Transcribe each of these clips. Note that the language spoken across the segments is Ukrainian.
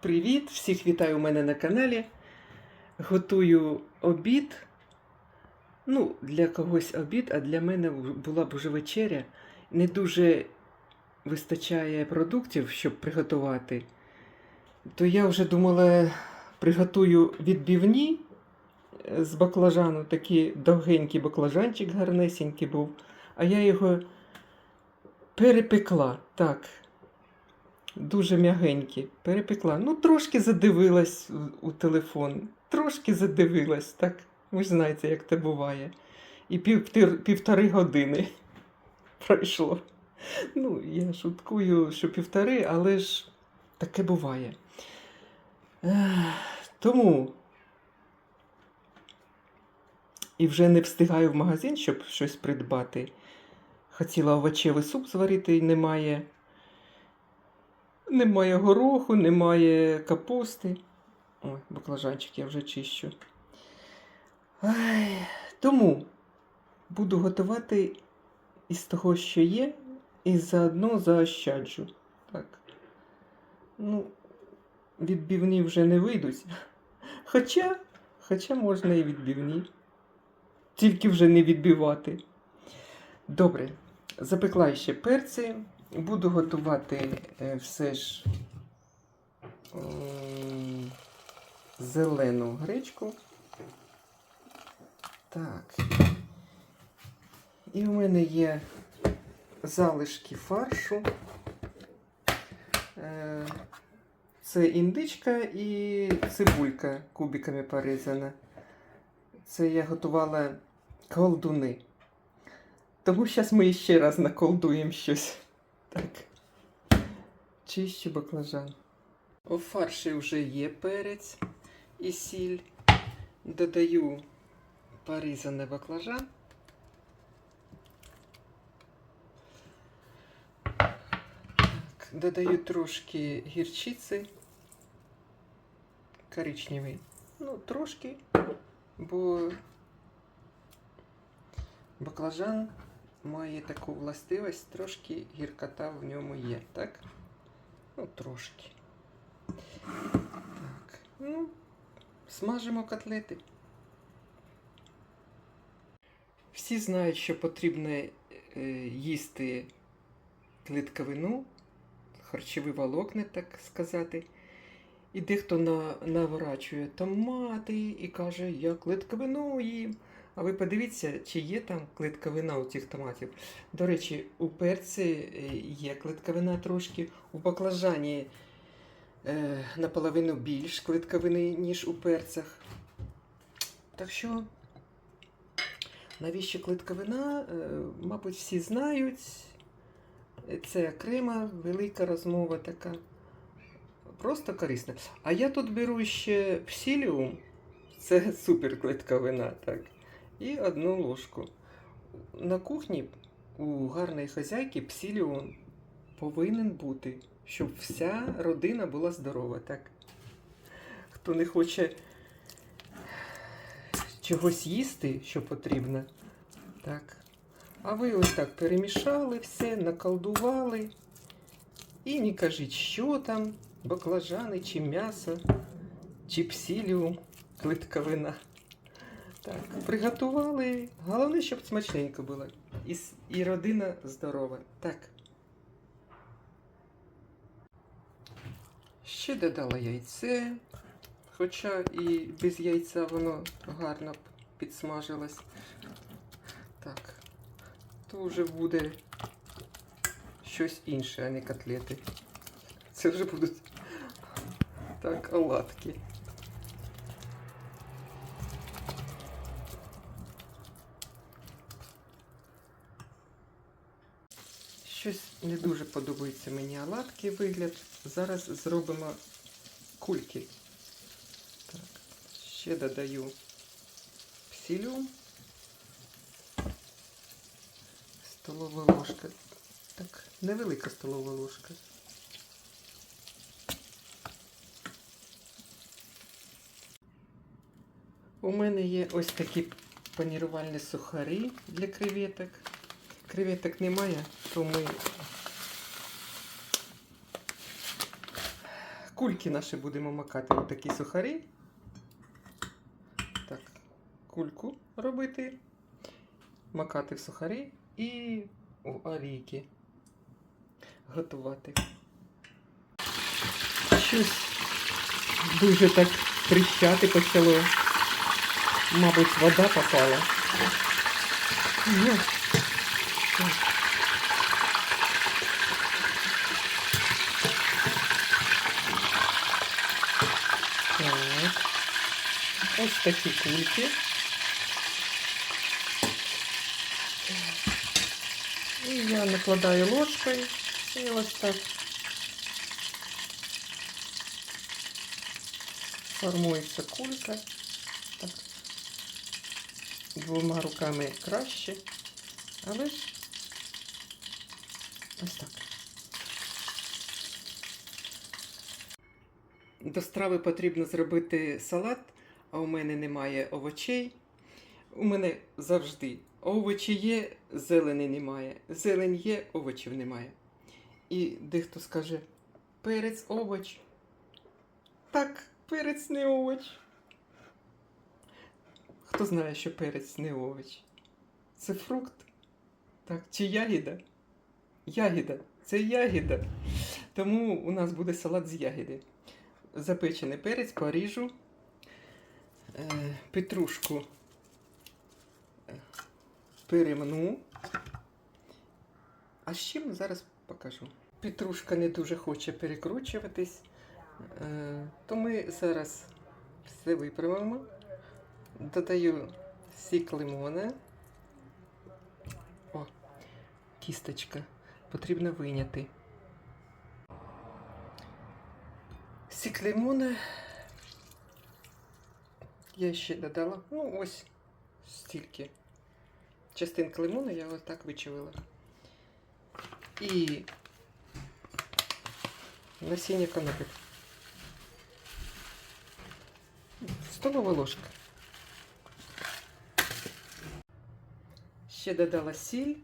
Привіт! Всіх вітаю у мене на каналі. Готую обід. Ну, для когось обід, а для мене була б уже вечеря. Не дуже вистачає продуктів, щоб приготувати. То я вже думала, приготую відбивні е, з баклажану. Такий довгенький баклажанчик гарнесенький був. А я його перепекла. Так. Дуже м'ягенькі. Перепекла. Ну, трошки задивилась у- телефон. Трошки задивилась, так. Ви ж знаєте, як це буває. І пів, півтори години пройшло. Ну, я шуткую, що півтори, але ж таке буває. Тому. І вже не встигаю в магазин, щоб щось придбати. Хотіла овочевий суп зварити, і немає. Немає гороху, немає капусти. Ой, баклажанчик я вже чищу. Ай, тому буду готувати із того, що є, і заодно заощаджу. Так. Ну, відбивні вже не вийдуть. Хоча, хоча можна і відбивні. Тільки вже не відбивати. Добре, запекла ще перці. Буду готувати е, все ж зелену гречку. Так. І в мене є залишки фаршу. Е, Це індичка і цибулька кубиками порізана. Це я готувала колдуни. Тому зараз ми ще раз наколдуємо щось. Так. Чищу баклажан. У фарші вже є перець і сіль. Додаю порізаний баклажан. Так, додаю трошки гірчиці. Коричневий. Ну, трошки, бо баклажан має таку властивість, трошки гіркота в ньому є, так? Ну, трошки. Так. Ну, смажимо котлети. Всі знають, що потрібно е, їсти клітковину, харчові волокна, так сказати. І дехто на, наворачує томати і каже, я клітковину їм. А ви подивіться, чи є там клітковина у цих томатів. До речі, у перці е, є клітковина трошки, у баклажані е, наполовину більш клітковини, ніж у перцях. Так що, навіщо клітковина, е, мабуть, всі знають. Це окрема велика розмова така. Просто корисна. А я тут беру ще псиліум. Це супер клітковина, так і одну ложку. На кухні у гарної хазяйки псиліон повинен бути, щоб вся родина була здорова, так? Хто не хоче чогось їсти, що потрібно, так. А ви ось так перемішали все, наколдували. І не кажіть, що там, баклажани, чи м'ясо, чи псиліум, клитковина. Так, приготували. Головне, щоб смачненько було. І, і родина здорова. Так. Ще додала яйце. Хоча і без яйця воно гарно підсмажилось. Так. То вже буде щось інше, а не котлети. Це вже будуть так, оладки. Щось не дуже подобається мені оладки вигляд. Зараз зробимо кульки. Так, ще додаю псилю. Столова ложка. Так, невелика столова ложка. У мене є ось такі панірувальні сухарі для креветок. Креветок немає, то ми кульки наші будемо макати. Ось такі сухарі. Так, кульку робити, макати в сухарі і в олійки готувати. Щось дуже так тріщати почало. Мабуть, вода попала. Ну, так. Так. Ось такі кульки. І я накладаю ложкою і ось так. Формується кулька. Так. Двома руками краще. Але ж ось так. До страви потрібно зробити салат, а у мене немає овочей. У мене завжди овочі є, зелені немає. Зелень є, овочів немає. І дехто скаже: перець овоч. Так, перець не овоч. Хто знає, що перець не овоч? Це фрукт. Так, чи ягіда? Ягіда. Це ягіда. Тому у нас буде салат з ягіди. Запечений перець поріжу. Е, петрушку е, перемну. А з чим зараз покажу. Петрушка не дуже хоче перекручуватись, е, то ми зараз все виправимо. Додаю сік лимона. О, кісточка. Потрібно виняти. Сік лимона. Я ще додала. Ну, ось стільки. Частинка лимона я ось так вичавила. І насіння канапи. Столова ложка. Ще додала сіль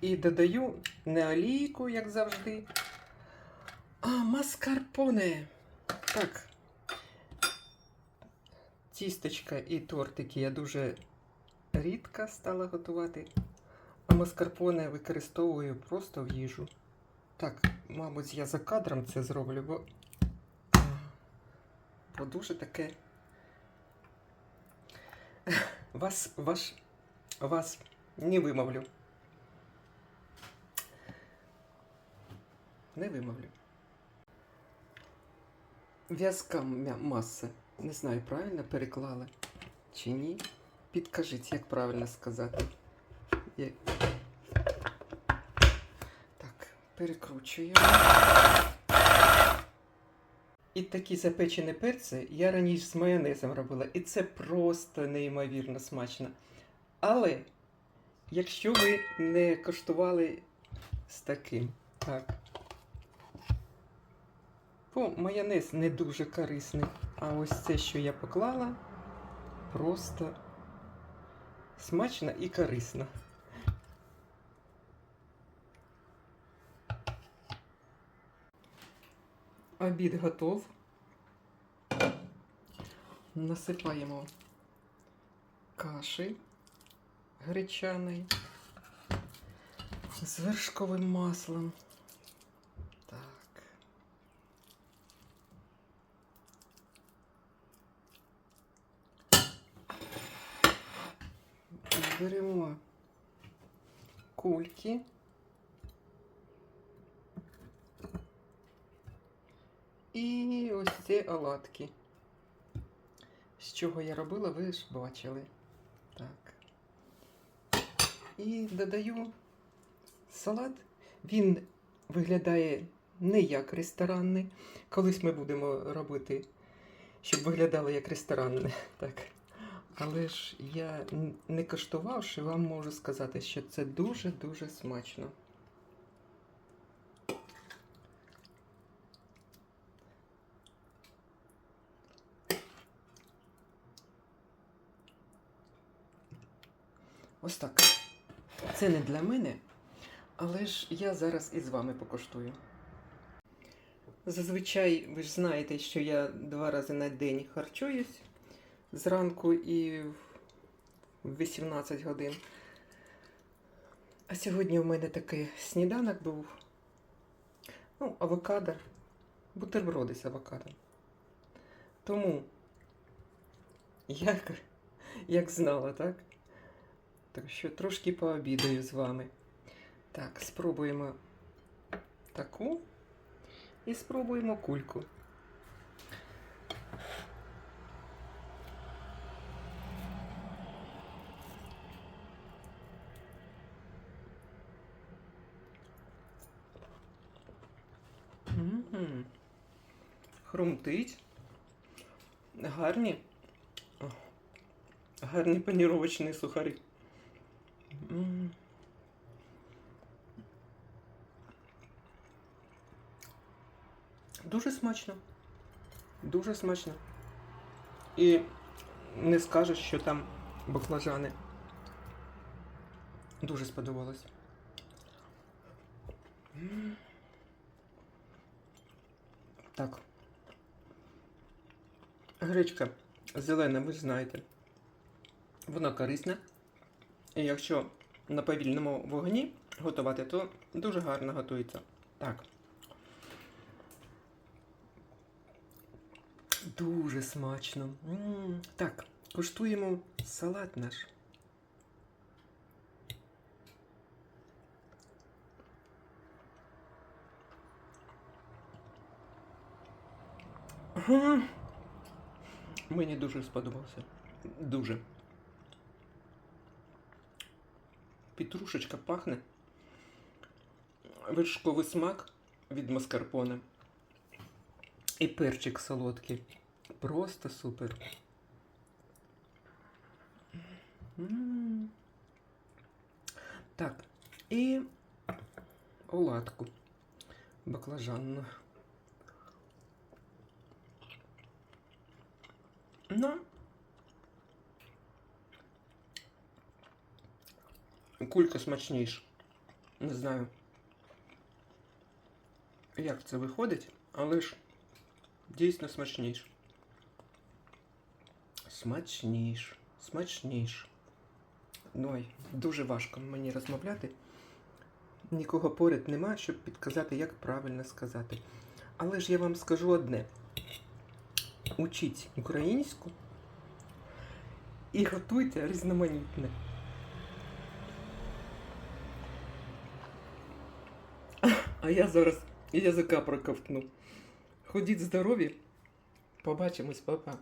і додаю не олійку, як завжди, а маскарпоне. Так. Тістечка і тортики я дуже рідко стала готувати, а маскарпоне використовую просто в їжу. Так, мабуть, я за кадром це зроблю, бо, бо дуже таке. Вас, ваш, вас не вимовлю. Не вимовлю. В'язка мя- маса. Не знаю, правильно переклали чи ні. Підкажіть, як правильно сказати. Я- Так, перекручуємо. І такі запечені перці я раніше з майонезом робила, і це просто неймовірно смачно. Але якщо ви не коштували з таким, так. Бо майонез не дуже корисний. А ось це, що я поклала, просто смачно і корисно. Обід готов. Насипаємо каші гречаної з вершковим маслом. Так. Беремо кульки. І ось ці оладки. З чого я робила, ви ж бачили. Так. І додаю салат. Він виглядає не як ресторанний. Колись ми будемо робити, щоб виглядало як ресторанне. Так. Але ж я не коштувавши, вам можу сказати, що це дуже-дуже смачно. Ось так. Це не для мене, але ж я зараз із вами покуштую. Зазвичай ви ж знаєте, що я два рази на день харчуюсь зранку і в 18 годин. А сьогодні у мене такий сніданок був. Ну, авокадо. Бутерброди з авокадо. Тому, як, як знала, так? Так що трошки пообідаю з вами. Так, спробуємо таку і спробуємо кульку. М. Хрумтить. Гарні. Гарні паніровочні сухарі. Дуже смачно. Дуже смачно. І не скажеш, що там баклажани. Дуже сподобалось. Так. Гречка зелена, ви ж знаєте. Вона корисна. І якщо на повільному вогні готувати, то дуже гарно готується. Так. Дуже смачно. М, Так, куштуємо салат наш. Ага. Мені дуже сподобався. Дуже. Петрушечка пахне. Вершковий смак від маскарпоне. І перчик солодкий. Просто супер. Так, і оладку баклажанну. Ну, кулька смачніша. Не знаю, як це виходить, але ж дійсно смачніш. Смачніш, смачніш. Ну, ой, дуже важко мені розмовляти. Нікого поряд нема, щоб підказати, як правильно сказати. Але ж я вам скажу одне: учіть українську і готуйте різноманітне. А я зараз язика проковтну. Ходіть здорові. Побачимось, папа.